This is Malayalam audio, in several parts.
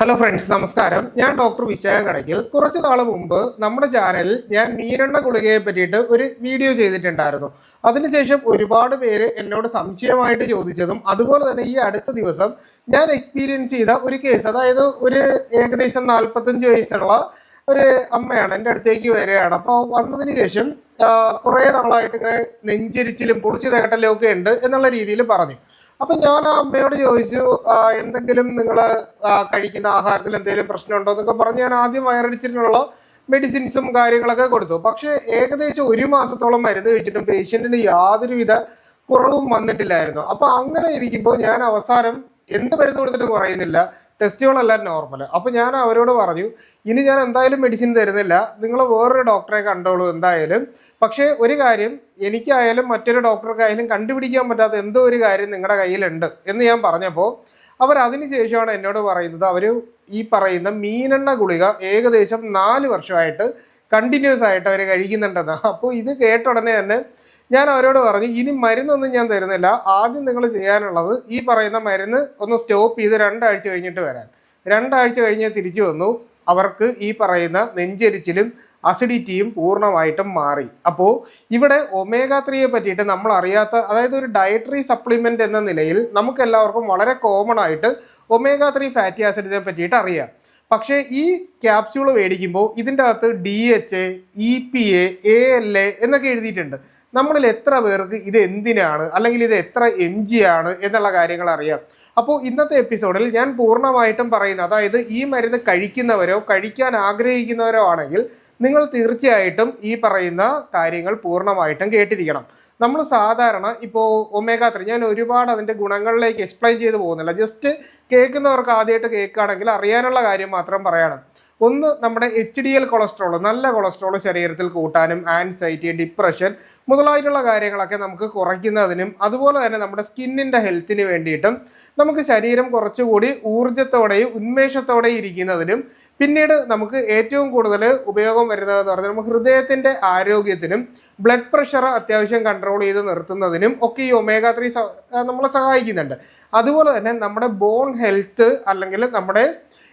ഹലോ ഫ്രണ്ട്സ് നമസ്കാരം. ഞാൻ ഡോക്ടർ വിശാഖ കടയ്ക്കൽ. കുറച്ച് നാൾ മുമ്പ് നമ്മുടെ ചാനലിൽ ഞാൻ നീരെണ്ണ ഗുളികയെ പറ്റിയിട്ട് ഒരു വീഡിയോ ചെയ്തിട്ടുണ്ടായിരുന്നു. അതിനുശേഷം ഒരുപാട് പേര് എന്നോട് സംശയമായിട്ട് ചോദിച്ചതും അതുപോലെ തന്നെ ഈ അടുത്ത ദിവസം ഞാൻ എക്സ്പീരിയൻസ് ചെയ്ത ഒരു കേസ് അതായത് ഒരു ഏകദേശം നാൽപ്പത്തഞ്ച് വയസ്സുള്ള ഒരു അമ്മയാണ് എന്റെ അടുത്തേക്ക് വരികയാണ്. അപ്പോൾ വന്നതിന് ശേഷം കുറേ നാളായിട്ട് ഇങ്ങനെ നെഞ്ചരിച്ചിലും പൊളിച്ചു തേട്ടലും ഒക്കെ ഉണ്ട് എന്നുള്ള രീതിയിൽ പറഞ്ഞു. അപ്പൊ ഞാൻ ആ അമ്മയോട് ചോദിച്ചു എന്തെങ്കിലും നിങ്ങൾ കഴിക്കുന്ന ആഹാരത്തിൽ എന്തെങ്കിലും പ്രശ്നമുണ്ടോ? എന്നൊക്കെ പറഞ്ഞ് ഞാൻ ആദ്യം വയറടിച്ചിട്ടുള്ള മെഡിസിൻസും കാര്യങ്ങളൊക്കെ കൊടുത്തു. പക്ഷേ ഏകദേശം ഒരു മാസത്തോളം മരുന്ന് കഴിച്ചിട്ടും പേഷ്യന്റിന് യാതൊരുവിധ കുറവും വന്നിട്ടില്ലായിരുന്നു. അപ്പൊ അങ്ങനെ ഇരിക്കുമ്പോൾ ഞാൻ അവസാനം എന്ത് മരുന്ന് കൊടുത്തിട്ട് കുറയുന്നില്ല. ടെസ്റ്റുകളെല്ലാം നോർമൽ അപ്പൊ ഞാൻ അവരോട് പറഞ്ഞു ഇനി ഞാൻ എന്തായാലും മെഡിസിൻ തരുന്നില്ല. നിങ്ങൾ വേറൊരു ഡോക്ടറെ കണ്ടോളൂ എന്തായാലും. പക്ഷേ ഒരു കാര്യം എനിക്കായാലും മറ്റൊരു ഡോക്ടർക്കായാലും കണ്ടുപിടിക്കാൻ പറ്റാത്ത എന്തോ ഒരു കാര്യം നിങ്ങളുടെ കയ്യിലുണ്ട് എന്ന് ഞാൻ പറഞ്ഞപ്പോൾ അവർ അതിനുശേഷമാണ് എന്നോട് പറയുന്നത്. അവർ ഈ പറയുന്ന മീനെണ്ണ ഗുളിക ഏകദേശം നാല് വർഷമായിട്ട് കണ്ടിന്യൂസ് ആയിട്ട് അവർ കഴിക്കുന്നുണ്ടെന്ന്. അപ്പോൾ ഇത് കേട്ട ഉടനെ തന്നെ ഞാൻ അവരോട് പറഞ്ഞു ഇനി മരുന്നൊന്നും ഞാൻ തരുന്നില്ല. ആദ്യം നിങ്ങൾ ചെയ്യാനുള്ളത് ഈ പറയുന്ന മരുന്ന് ഒന്ന് സ്റ്റോപ്പ് ചെയ്ത് രണ്ടാഴ്ച കഴിഞ്ഞിട്ട് വരാൻ. രണ്ടാഴ്ച കഴിഞ്ഞ് തിരിച്ചു വന്നു. അവർക്ക് ഈ പറയുന്ന നെഞ്ചരിച്ചിലും അസിഡിറ്റിയും പൂർണമായിട്ടും മാറി. അപ്പോൾ ഇവിടെ ഒമേഗ ത്രീയെ പറ്റിയിട്ട് നമ്മൾ അറിയാത്ത അതായത് ഒരു ഡയറ്ററി സപ്ലിമെന്റ് എന്ന നിലയിൽ നമുക്ക് എല്ലാവർക്കും വളരെ കോമൺ ആയിട്ട് ഒമേഗ ത്രീ ഫാറ്റി ആസിഡിനെ പറ്റിയിട്ട് അറിയാം. പക്ഷേ ഈ ക്യാപ്സ്യൂൾ മേടിക്കുമ്പോൾ ഇതിന്റെ അകത്ത് D H A E P A A L A എന്നൊക്കെ എഴുതിയിട്ടുണ്ട്. നമ്മളിൽ എത്ര പേർക്ക് ഇത് എന്തിനാണ് അല്ലെങ്കിൽ ഇത് എത്ര എം ജി ആണ് എന്നുള്ള കാര്യങ്ങൾ അറിയാം. അപ്പോൾ ഇന്നത്തെ എപ്പിസോഡിൽ ഞാൻ പൂർണമായിട്ടും പറയുന്നത് അതായത് ഈ മരുന്ന് കഴിക്കുന്നവരോ കഴിക്കാൻ ആഗ്രഹിക്കുന്നവരോ ആണെങ്കിൽ നിങ്ങൾ തീർച്ചയായിട്ടും ഈ പറയുന്ന കാര്യങ്ങൾ പൂർണമായിട്ടും കേട്ടിരിക്കണം. നമ്മൾ സാധാരണ ഇപ്പോൾ ഒമേഗ ത്രീ ഞാൻ ഒരുപാട് അതിന്റെ ഗുണങ്ങളിലേക്ക് എക്സ്പ്ലെയിൻ ചെയ്ത് പോകുന്നില്ല. ജസ്റ്റ് കേൾക്കുന്നവർക്ക് ആദ്യമായിട്ട് കേൾക്കുകയാണെങ്കിൽ അറിയാനുള്ള കാര്യം മാത്രം പറയണം. ഒന്ന് നമ്മുടെ എച്ച് ഡി എൽ കൊളസ്ട്രോൾ നല്ല കൊളസ്ട്രോൾ ശരീരത്തിൽ കൂട്ടാനും ആൻസൈറ്റി ഡിപ്രഷൻ മുതലായിട്ടുള്ള കാര്യങ്ങളൊക്കെ നമുക്ക് കുറയ്ക്കുന്നതിനും അതുപോലെ തന്നെ നമ്മുടെ സ്കിന്നിന്റെ ഹെൽത്തിന് വേണ്ടിയിട്ടും നമുക്ക് ശരീരം കുറച്ചുകൂടി ഊർജത്തോടെയും ഉന്മേഷത്തോടെയും ഇരിക്കുന്നതിനും പിന്നീട് നമുക്ക് ഏറ്റവും കൂടുതൽ ഉപയോഗം വരുന്നതെന്ന് പറഞ്ഞാൽ നമുക്ക് ഹൃദയത്തിന്റെ ആരോഗ്യത്തിനും ബ്ലഡ് പ്രഷർ അത്യാവശ്യം കൺട്രോൾ ചെയ്ത് നിർത്തുന്നതിനും ഒക്കെ ഈ ഒമേഗ ത്രീ നമ്മളെ സഹായിക്കുന്നുണ്ട്. അതുപോലെ തന്നെ നമ്മുടെ ബോൺ ഹെൽത്ത് അല്ലെങ്കിൽ നമ്മുടെ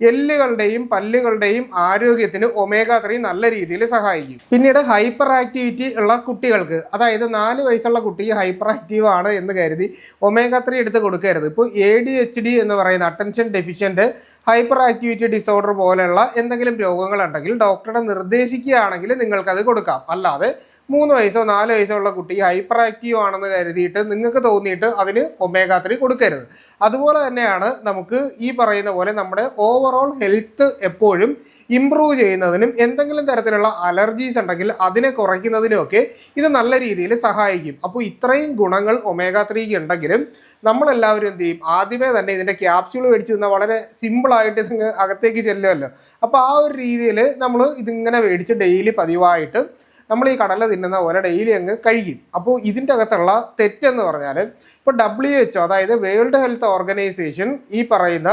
എല്ലുകളുടെയും പല്ലുകളുടെയും ആരോഗ്യത്തിന് ഒമേഗ ത്രീ നല്ല രീതിയിൽ സഹായിക്കും. പിന്നീട് ഹൈപ്പർ ആക്ടിവിറ്റി ഉള്ള കുട്ടികൾക്ക് അതായത് നാല് വയസ്സുള്ള കുട്ടി ഹൈപ്പർ ആക്റ്റീവ് ആണ് എന്ന് കരുതി ഒമേഗ ത്രീ എടുത്ത് കൊടുക്കരുത്. ഇപ്പോൾ എ ഡി എച്ച് ഡി എന്ന് പറയുന്ന attention deficient hyper activity disorder പോലെയുള്ള എന്തെങ്കിലും രോഗങ്ങളുണ്ടെങ്കിൽ ഡോക്ടറെ നിർദ്ദേശിക്കുകയാണെങ്കിൽ നിങ്ങൾക്കത് കൊടുക്കാം. അല്ലാതെ മൂന്ന് വയസ്സോ നാല് വയസ്സോ ഉള്ള കുട്ടി ഹൈപ്പർ ആക്റ്റീവ് ആണെന്ന് കരുതിയിട്ട് നിങ്ങൾക്ക് തോന്നിയിട്ട് അതിന് ഒമേഗ ത്രീ കൊടുക്കരുത്. അതുപോലെ തന്നെയാണ് നമുക്ക് ഈ പറയുന്ന പോലെ നമ്മുടെ ഓവറോൾ ഹെൽത്ത് എപ്പോഴും ഇമ്പ്രൂവ് ചെയ്യുന്നതിനും എന്തെങ്കിലും തരത്തിലുള്ള അലർജീസ് ഉണ്ടെങ്കിൽ അതിനെ കുറയ്ക്കുന്നതിനുമൊക്കെ ഇത് നല്ല രീതിയിൽ സഹായിക്കും. അപ്പോൾ ഇത്രയും ഗുണങ്ങൾ ഒമേഗ ത്രീക്ക് ഉണ്ടെങ്കിലും നമ്മളെല്ലാവരും എന്ത് ചെയ്യും? ആദ്യമേ തന്നെ ഇതിന്റെ ക്യാപ്സ്യൂൾ മേടിച്ച് തന്നാൽ വളരെ സിമ്പിളായിട്ട് ഇതിങ്ങ് അകത്തേക്ക് ചെല്ലുമല്ലോ. അപ്പോൾ ആ ഒരു രീതിയിൽ നമ്മൾ ഇതിങ്ങനെ മേടിച്ച് ഡെയിലി പതിവായിട്ട് നമ്മൾ ഈ കടല തിന്നുന്ന പോലെ ഡെയിലി അങ്ങ് കഴിക്കും. അപ്പോൾ ഇതിന്റെ അകത്തുള്ള തെറ്റെന്ന് പറഞ്ഞാൽ ഇപ്പോൾ ഡബ്ല്യു എച്ച് അതായത് വേൾഡ് ഹെൽത്ത് ഓർഗനൈസേഷൻ ഈ പറയുന്ന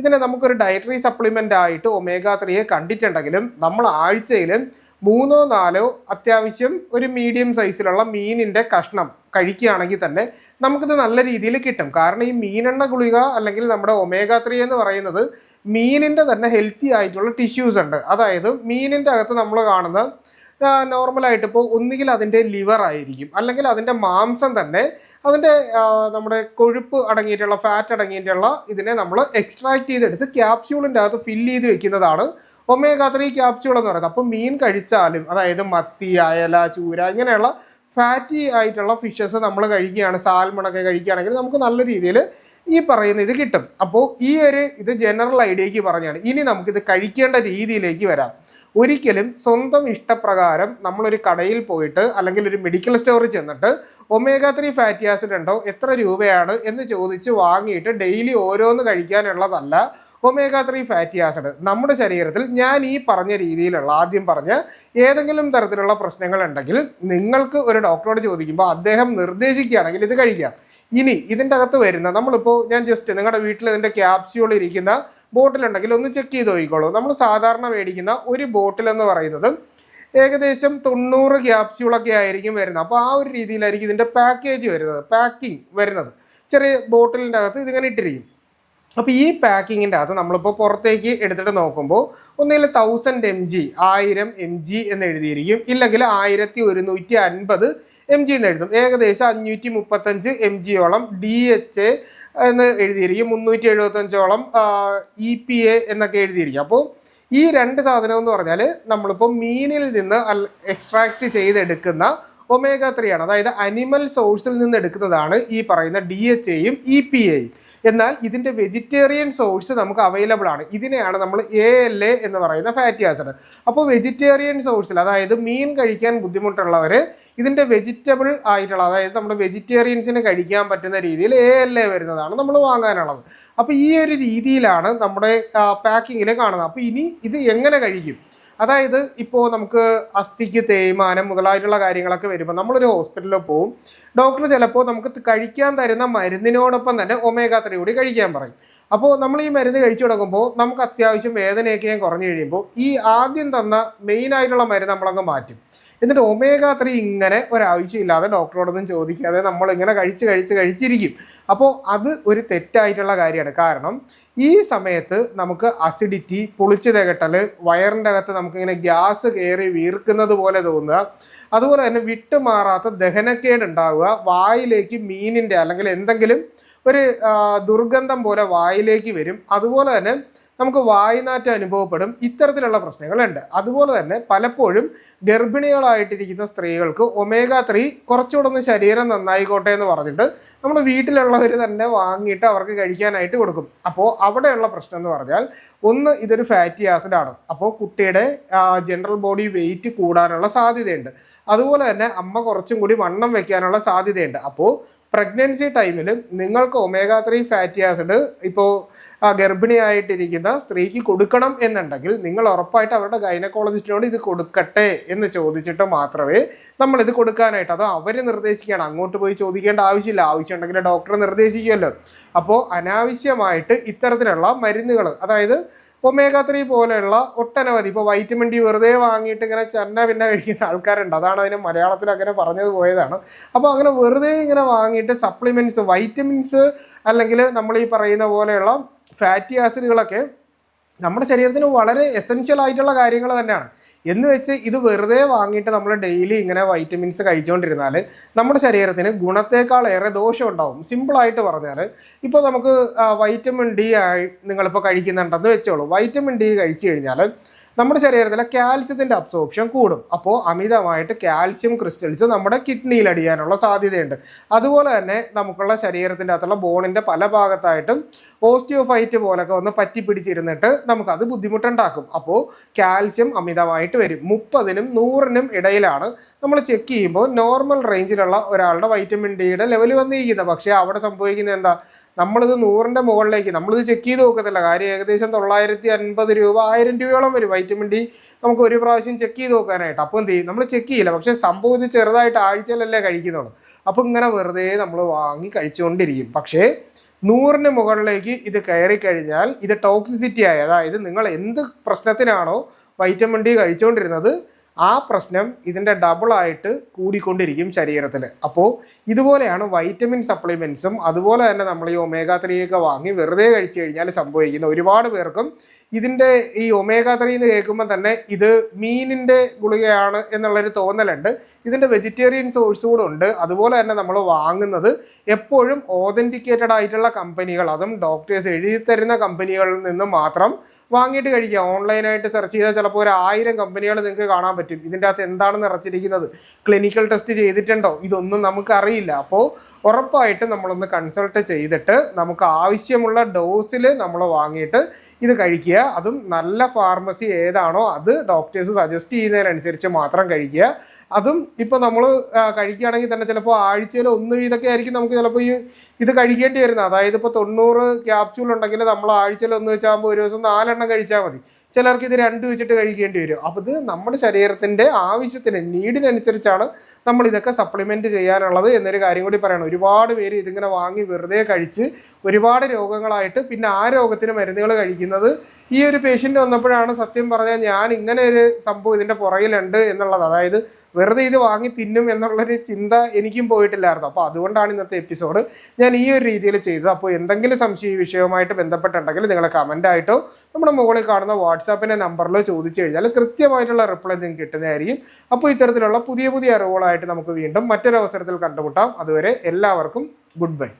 ഇതിനെ നമുക്കൊരു ഡയറ്ററി സപ്ലിമെന്റ് ആയിട്ട് ഒമേഗ ത്രീയെ കണ്ടിട്ടുണ്ടെങ്കിലും നമ്മൾ ആഴ്ചയിൽ മൂന്നോ നാലോ അത്യാവശ്യം ഒരു മീഡിയം സൈസിലുള്ള മീനിന്റെ കഷ്ണം കഴിക്കുകയാണെങ്കിൽ തന്നെ നമുക്കിത് നല്ല രീതിയിൽ കിട്ടും. കാരണം ഈ മീനെണ്ണ ഗുളിക അല്ലെങ്കിൽ നമ്മുടെ ഒമേഗ ത്രീ എന്ന് പറയുന്നത് മീനിന്റെ തന്നെ ഹെൽത്തി ആയിട്ടുള്ള ടിഷ്യൂസ് ഉണ്ട്. അതായത് മീനിന്റെ അകത്ത് നമ്മൾ കാണുന്ന നോർമലായിട്ട് ഇപ്പോൾ ഒന്നുകിൽ അതിന്റെ ലിവർ ആയിരിക്കും. അല്ലെങ്കിൽ അതിന്റെ മാംസം തന്നെ അതിന്റെ നമ്മുടെ കൊഴുപ്പ് അടങ്ങിയിട്ടുള്ള ഫാറ്റ് അടങ്ങിയിട്ടുള്ള ഇതിനെ നമ്മൾ എക്സ്ട്രാക്ട് ചെയ്തെടുത്ത് ക്യാപ്സ്യൂളിന്റെ അകത്ത് ഫില്ല് ചെയ്ത് വെക്കുന്നതാണ് ഒമേഗ ത്രീ ക്യാപ്സ്യൂൾ എന്ന് പറയുന്നത്. അപ്പോൾ മീൻ കഴിച്ചാലും അതായത് മത്തി അയല ചൂര ഇങ്ങനെയുള്ള ഫാറ്റി ആയിട്ടുള്ള ഫിഷസ് നമ്മൾ കഴിക്കുകയാണ് സാൽമണൊക്കെ കഴിക്കുകയാണെങ്കിൽ നമുക്ക് നല്ല രീതിയിൽ ഈ പറയുന്ന ഇത് കിട്ടും. അപ്പോൾ ഈ ഒരു ഇത് ജനറൽ ഐഡിയക്ക് പറഞ്ഞാണ്. ഇനി നമുക്കിത് കഴിക്കേണ്ട രീതിയിലേക്ക് വരാം. ഒരിക്കലും സ്വന്തം ഇഷ്ടപ്രകാരം നമ്മളൊരു കടയിൽ പോയിട്ട് അല്ലെങ്കിൽ ഒരു മെഡിക്കൽ സ്റ്റോറിൽ ചെന്നിട്ട് ഒമേഗ ത്രീ ഫാറ്റി ആസിഡ് ഉണ്ടോ എത്ര രൂപയാണ് എന്ന് ചോദിച്ച് വാങ്ങിയിട്ട് ഡെയിലി ഓരോന്ന് കഴിക്കാനുള്ളതല്ല ഒമേഗ ത്രീ ഫാറ്റി ആസിഡ് നമ്മുടെ ശരീരത്തിൽ ഞാൻ ഈ പറഞ്ഞ രീതിയിലുള്ള ആദ്യം പറഞ്ഞ ഏതെങ്കിലും തരത്തിലുള്ള പ്രശ്നങ്ങൾ ഉണ്ടെങ്കിൽ നിങ്ങൾക്ക് ഒരു ഡോക്ടറോട് ചോദിക്കുമ്പോൾ അദ്ദേഹം നിർദ്ദേശിക്കുകയാണെങ്കിൽ ഇത് കഴിക്കാം. ഇനി ഇതിന്റെ അകത്ത് വരുന്ന നമ്മളിപ്പോൾ ഞാൻ ജസ്റ്റ് നിങ്ങളുടെ വീട്ടിൽ ഇതിന്റെ ക്യാപ്സ്യൂൾ ഇരിക്കുന്ന ബോട്ടിലുണ്ടെങ്കിൽ ഒന്ന് ചെക്ക് ചെയ്ത് നോക്കിക്കോളൂ. നമ്മൾ സാധാരണ മേടിക്കുന്ന ഒരു ബോട്ടിൽ എന്ന് പറയുന്നത് ഏകദേശം തൊണ്ണൂറ് ക്യാപ്സ്യൂളൊക്കെ ആയിരിക്കും വരുന്നത്. അപ്പോൾ ആ ഒരു രീതിയിലായിരിക്കും ഇതിന്റെ പാക്കേജ് വരുന്നത് പാക്കിംഗ് വരുന്നത്. ചെറിയ ബോട്ടിലിന്റെ അകത്ത് ഇതിങ്ങനെ ഇട്ടിരിക്കും. അപ്പോൾ ഈ പാക്കിങ്ങിന്റെ അകത്ത് നമ്മളിപ്പോൾ പുറത്തേക്ക് എടുത്തിട്ട് നോക്കുമ്പോൾ ഒന്നുകിൽ തൗസൻഡ് എം ജി ആയിരം എം ജി എന്ന് എഴുതിയിരിക്കും. ഇല്ലെങ്കിൽ ആയിരത്തി ഒരുന്നൂറ്റി അൻപത് എം ജി എന്ന് എഴുതും. ഏകദേശം അഞ്ഞൂറ്റി മുപ്പത്തഞ്ച് എം ജിയോളം ഡി എച്ച് എ എന്ന് എഴുതിയിരിക്കും. മുന്നൂറ്റി എഴുപത്തഞ്ചോളം ഇ പി എ എന്നൊക്കെ എഴുതിയിരിക്കും. അപ്പോൾ ഈ രണ്ട് സാധനം എന്ന് പറഞ്ഞാൽ നമ്മളിപ്പോൾ മീനിൽ നിന്ന് എക്സ്ട്രാക്ട് ചെയ്തെടുക്കുന്ന ഒമേഗ ത്രീ ആണ്. അതായത് അനിമൽ സോഴ്സിൽ നിന്ന് എടുക്കുന്നതാണ് ഈ പറയുന്ന ഡി എച്ച് എയും ഇ പി എയും എന്നാൽ ഇതിന്റെ വെജിറ്റേറിയൻ സോഴ്സ് നമുക്ക് അവൈലബിൾ ആണ്. ഇതിനെയാണ് നമ്മൾ എ എൽ എ എന്ന് പറയുന്ന ഫാറ്റി ആസിഡ് അപ്പോൾ വെജിറ്റേറിയൻ സോഴ്സിൽ അതായത് മീൻ കഴിക്കാൻ ബുദ്ധിമുട്ടുള്ളവർ ഇതിന്റെ വെജിറ്റബിൾ ആയിട്ടുള്ള അതായത് നമ്മുടെ വെജിറ്റേറിയൻസിന് കഴിക്കാൻ പറ്റുന്ന രീതിയിൽ എ എൽ എ വരുന്നതാണ് നമ്മൾ വാങ്ങാനുള്ളത്. അപ്പോൾ ഈ ഒരു രീതിയിലാണ് നമ്മുടെ പാക്കിങ്ങിൽ കാണുന്നത്. അപ്പോൾ ഇനി ഇത് എങ്ങനെ കഴിക്കും? അതായത് ഇപ്പോൾ നമുക്ക് അസ്ഥിക്ക് തേയ്മാനം മുതലായിട്ടുള്ള കാര്യങ്ങളൊക്കെ വരുമ്പോൾ നമ്മളൊരു ഹോസ്പിറ്റലിൽ പോവും. ഡോക്ടർ ചിലപ്പോൾ നമുക്ക് കഴിക്കാൻ തരുന്ന മരുന്നിനോടൊപ്പം തന്നെ ഒമേഗ ത്രീ കൂടി കഴിക്കാൻ പറയും. അപ്പോൾ നമ്മൾ ഈ മരുന്ന് കഴിച്ചു തുടങ്ങുമ്പോൾ നമുക്ക് അത്യാവശ്യം വേദനയൊക്കെ കുറഞ്ഞു കഴിയുമ്പോൾ ഈ ആദ്യം തന്ന മെയിൻ ആയിട്ടുള്ള മരുന്ന് നമ്മളങ്ങ് മാറ്റും. എന്നിട്ട് ഒമേഗ ത്രീ ഇങ്ങനെ ഒരാവശ്യമില്ലാതെ ഡോക്ടറോടൊന്നും ചോദിക്കാതെ നമ്മൾ ഇങ്ങനെ കഴിച്ച് കഴിച്ച് കഴിച്ചിരിക്കും. അപ്പോൾ അത് ഒരു തെറ്റായിട്ടുള്ള കാര്യമാണ്. കാരണം ഈ സമയത്ത് നമുക്ക് അസിഡിറ്റി പൊളിച്ചു തികട്ടൽ വയറിന്റെ അകത്ത് നമുക്കിങ്ങനെ ഗ്യാസ് കയറി വീർക്കുന്നത് പോലെ തോന്നുക. അതുപോലെ തന്നെ വിട്ടുമാറാത്ത ദഹനക്കേട് ഉണ്ടാവുക. വായിലേക്ക് മീനിന്റെ അല്ലെങ്കിൽ എന്തെങ്കിലും ഒരു ദുർഗന്ധം പോലെ വായിലേക്ക് വരും. അതുപോലെ തന്നെ നമുക്ക് വായുനാറ്റം അനുഭവപ്പെടും ഇത്തരത്തിലുള്ള പ്രശ്നങ്ങളുണ്ട്. അതുപോലെ തന്നെ പലപ്പോഴും ഗർഭിണികളായിട്ടിരിക്കുന്ന സ്ത്രീകൾക്ക് ഒമേഗ ത്രീ കുറച്ചുകൂടെ ഒന്ന് ശരീരം നന്നായിക്കോട്ടെ എന്ന് പറഞ്ഞിട്ട് നമ്മൾ വീട്ടിലുള്ളവർ തന്നെ വാങ്ങിയിട്ട് അവർക്ക് കഴിക്കാനായിട്ട് കൊടുക്കും. അപ്പോൾ അവിടെയുള്ള പ്രശ്നം എന്ന് പറഞ്ഞാൽ ഒന്ന് ഇതൊരു ഫാറ്റി ആസിഡ് ആണ്. അപ്പോൾ കുട്ടിയുടെ ജനറൽ ബോഡി വെയിറ്റ് കൂടാനുള്ള സാധ്യതയുണ്ട്. അതുപോലെ തന്നെ അമ്മ കുറച്ചും കൂടി വണ്ണം വെക്കാനുള്ള സാധ്യതയുണ്ട്. അപ്പോൾ പ്രഗ്നൻസി ടൈമിൽ നിങ്ങൾക്ക് ഒമേഗ ത്രീ ഫാറ്റി ആസിഡ് ഇപ്പോൾ ഗർഭിണിയായിട്ടിരിക്കുന്ന സ്ത്രീക്ക് കൊടുക്കണം എന്നുണ്ടെങ്കിൽ നിങ്ങൾ ഉറപ്പായിട്ട് അവരുടെ ഗൈനക്കോളജിസ്റ്റിനോട് ഇത് കൊടുക്കട്ടെ എന്ന് ചോദിച്ചിട്ട് മാത്രമേ നമ്മൾ ഇത് കൊടുക്കാനായിട്ട് അതോ അവർ നിർദ്ദേശിക്കുകയാണ്. അങ്ങോട്ട് പോയി ചോദിക്കേണ്ട ആവശ്യമില്ല. ആവശ്യമുണ്ടെങ്കിൽ ഡോക്ടർ നിർദ്ദേശിക്കുമല്ലോ. അപ്പോൾ അനാവശ്യമായിട്ട് ഇത്തരത്തിലുള്ള മരുന്നുകൾ അതായത് ഒമേഗ ത്രീ പോലെയുള്ള ഒട്ടനവധി ഇപ്പോൾ വൈറ്റമിൻ ഡി വെറുതെ വാങ്ങിയിട്ട് ഇങ്ങനെ ചെന്ന പിന്നെ കഴിക്കുന്ന ആൾക്കാരുണ്ട്. അതാണ് അതിന് മലയാളത്തിൽ അങ്ങനെ പറഞ്ഞത് പോയതാണ്. അപ്പോൾ അങ്ങനെ വെറുതെ ഇങ്ങനെ വാങ്ങിയിട്ട് സപ്ലിമെന്റ്സ് വൈറ്റമിൻസ് അല്ലെങ്കിൽ നമ്മൾ ഈ പറയുന്ന പോലെയുള്ള ഫാറ്റി ആസിഡുകളൊക്കെ നമ്മുടെ ശരീരത്തിന് വളരെ എസെൻഷ്യൽ ആയിട്ടുള്ള കാര്യങ്ങൾ തന്നെയാണ്. എന്ന് വെച്ച് ഇത് വെറുതെ വാങ്ങിയിട്ട് നമ്മൾ ഡെയിലി ഇങ്ങനെ വൈറ്റമിൻസ് കഴിച്ചുകൊണ്ടിരുന്നാൽ നമ്മുടെ ശരീരത്തിന് ഗുണത്തേക്കാൾ ഏറെ ദോഷം ഉണ്ടാവും. സിമ്പിളായിട്ട് പറഞ്ഞാൽ ഇപ്പോൾ നമുക്ക് വൈറ്റമിൻ ഡി ആയി നിങ്ങളിപ്പോൾ കഴിക്കുന്നുണ്ടെന്ന് വെച്ചോളൂ. വൈറ്റമിൻ ഡി കഴിച്ചു കഴിഞ്ഞാൽ നമ്മുടെ ശരീരത്തിലെ കാൽസ്യത്തിന്റെ അബ്സോർപ്ഷൻ കൂടും. അപ്പോൾ അമിതമായിട്ട് കാൽസ്യം ക്രിസ്റ്റൽസ് നമ്മുടെ കിഡ്നിയിൽ അടിയാനുള്ള സാധ്യതയുണ്ട്. അതുപോലെ തന്നെ നമുക്കുള്ള ശരീരത്തിന്റെ അകത്തുള്ള ബോണിന്റെ പല ഭാഗത്തായിട്ടും ഓസ്റ്റിയോഫൈറ്റ് പോലൊക്കെ ഒന്ന് പറ്റി പിടിച്ചിരുന്നിട്ട് നമുക്കത് ബുദ്ധിമുട്ടുണ്ടാക്കും. അപ്പോൾ കാൽസ്യം അമിതമായിട്ട് വരും. മുപ്പതിനും നൂറിനും ഇടയിലാണ് നമ്മൾ ചെക്ക് ചെയ്യുമ്പോൾ നോർമൽ റേഞ്ചിലുള്ള ഒരാളുടെ വൈറ്റമിൻ ഡിയുടെ ലെവൽ വന്നിരിക്കുന്നത്. പക്ഷേ അവിടെ സംഭവിക്കുന്നത് എന്താ? നമ്മളിത് നൂറിന്റെ മുകളിലേക്ക് നമ്മളിത് ചെക്ക് ചെയ്ത് നോക്കത്തില്ല. കാര്യം ഏകദേശം തൊള്ളായിരത്തി അൻപത് രൂപ ആയിരം രൂപയോളം വരും. വൈറ്റമിൻ ഡി നമുക്ക് ഒരു പ്രാവശ്യം ചെക്ക് ചെയ്ത് നോക്കാനായിട്ട്. അപ്പോൾ എന്ത് ചെയ്യും? നമ്മൾ ചെക്ക് ചെയ്യില്ല. പക്ഷേ സംഭവം ഇത് ചെറുതായിട്ട് ആഴ്ചയിലല്ലേ കഴിക്കുന്നുള്ളൂ. അപ്പോൾ ഇങ്ങനെ വെറുതെ നമ്മൾ വാങ്ങി കഴിച്ചുകൊണ്ടിരിക്കും. പക്ഷേ നൂറിന് മുകളിലേക്ക് ഇത് കയറി കഴിഞ്ഞാൽ ഇത് ടോക്സിസിറ്റി ആയി. അതായത് നിങ്ങൾ എന്ത് പ്രശ്നത്തിനാണോ വൈറ്റമിൻ ഡി കഴിച്ചുകൊണ്ടിരുന്നത് ആ പ്രശ്നം ഇതിന്റെ ഡബിളായിട്ട് കൂടിക്കൊണ്ടിരിക്കും ശരീരത്തിൽ അപ്പോൾ ഇതുപോലെയാണ് വൈറ്റമിൻ സപ്ലിമെൻസും അതുപോലെ തന്നെ നമ്മൾ ഈ ഒമേഗ ത്രീ ഒക്കെ വാങ്ങി വെറുതെ കഴിച്ചു കഴിഞ്ഞാൽ സംഭവിക്കുന്ന ഒരുപാട് പേർക്കും ഇതിന്റെ ഈ ഒമേഗ ത്രീ എന്ന് കേൾക്കുമ്പോൾ തന്നെ ഇത് മീനിന്റെ ഗുളികയാണ് എന്നുള്ളൊരു തോന്നലുണ്ട്. ഇതിന്റെ വെജിറ്റേറിയൻ സോഴ്സ് കൂടെ ഉണ്ട്. അതുപോലെ തന്നെ നമ്മൾ വാങ്ങുന്നത് എപ്പോഴും ഓതന്റിക്കേറ്റഡ് ആയിട്ടുള്ള കമ്പനികൾ അതും ഡോക്ടേഴ്സ് എഴുതി തരുന്ന കമ്പനികളിൽ നിന്ന് മാത്രം വാങ്ങിയിട്ട് കഴിക്കുക. ഓൺലൈനായിട്ട് സെർച്ച് ചെയ്താൽ ചിലപ്പോൾ ഒരു ആയിരം കമ്പനികൾ നിങ്ങൾക്ക് കാണാൻ പറ്റും. ഇതിന്റെ അകത്ത് എന്താണ് നിറച്ചിരിക്കുന്നത്? ക്ലിനിക്കൽ ടെസ്റ്റ് ചെയ്തിട്ടുണ്ടോ? ഇതൊന്നും നമുക്കറിയില്ല. അപ്പോൾ ഉറപ്പായിട്ടും നമ്മളൊന്ന് കൺസൾട്ട് ചെയ്തിട്ട് നമുക്ക് ആവശ്യമുള്ള ഡോസിൽ നമ്മൾ വാങ്ങിയിട്ട് ഇത് കഴിക്കുക. അതും നല്ല ഫാർമസി ഏതാണോ അത് ഡോക്ടേഴ്സ് സജസ്റ്റ് ചെയ്യുന്നതിനനുസരിച്ച് മാത്രം കഴിക്കുക. അതും ഇപ്പൊ നമ്മൾ കഴിക്കുകയാണെങ്കിൽ തന്നെ ചിലപ്പോൾ ആഴ്ചയിൽ ഒന്ന് വീതൊക്കെ ആയിരിക്കും നമുക്ക് ചിലപ്പോൾ ഈ ഇത് കഴിക്കേണ്ടി വരുന്നത്. അതായത് ഇപ്പോൾ തൊണ്ണൂറ് ക്യാപ്സ്യൂൾ ഉണ്ടെങ്കിൽ നമ്മൾ ആഴ്ചയിൽ ഒന്ന് വെച്ചാകുമ്പോൾ ഒരു ദിവസം നാലെണ്ണം കഴിച്ചാൽ മതി. ചിലർക്ക് ഇത് രണ്ട് വെച്ചിട്ട് കഴിക്കേണ്ടി വരും. അപ്പോൾ ഇത് നമ്മുടെ ശരീരത്തിന്റെ ആവശ്യത്തിന് നീഡിനനുസരിച്ചാണ് നമ്മൾ ഇതൊക്കെ സപ്ലിമെന്റ് ചെയ്യാനുള്ളത് എന്നൊരു കാര്യം കൂടി പറയണം. ഒരുപാട് പേര് ഇതിങ്ങനെ വാങ്ങി വെറുതെ കഴിച്ച് ഒരുപാട് രോഗങ്ങളായിട്ട് പിന്നെ ആ രോഗത്തിന് മരുന്നുകൾ കഴിക്കുന്നത് ഈ ഒരു പേഷ്യന്റ് വന്നപ്പോഴാണ് സത്യം പറഞ്ഞാൽ ഞാൻ ഇങ്ങനെ ഒരു സംഭവം ഇതിന്റെ പുറകിലുണ്ട് എന്നുള്ളത്. അതായത് വെറുതെ ഇത് വാങ്ങി തിന്നും എന്നുള്ളൊരു ചിന്ത എനിക്കും പോയിട്ടില്ലായിരുന്നു. അപ്പോൾ അതുകൊണ്ടാണ് ഇന്നത്തെ എപ്പിസോഡ് ഞാൻ ഈ ഒരു രീതിയിൽ ചെയ്തത്. അപ്പോൾ എന്തെങ്കിലും സംശയം ഈ വിഷയവുമായിട്ട് ബന്ധപ്പെട്ടുണ്ടെങ്കിൽ നിങ്ങൾ കമന്റായിട്ടോ നമ്മുടെ മുകളിൽ കാണുന്ന വാട്സാപ്പിന്റെ നമ്പറിലോ ചോദിച്ചു കഴിഞ്ഞാൽ കൃത്യമായിട്ടുള്ള റിപ്ലൈ നിങ്ങൾക്ക് കിട്ടുന്നതായിരിക്കും. അപ്പോൾ ഇത്തരത്തിലുള്ള പുതിയ പുതിയ അറിവുകളായിട്ട് നമുക്ക് വീണ്ടും മറ്റൊരവസരത്തിൽ കണ്ടുമുട്ടാം. അതുവരെ എല്ലാവർക്കും ഗുഡ് ബൈ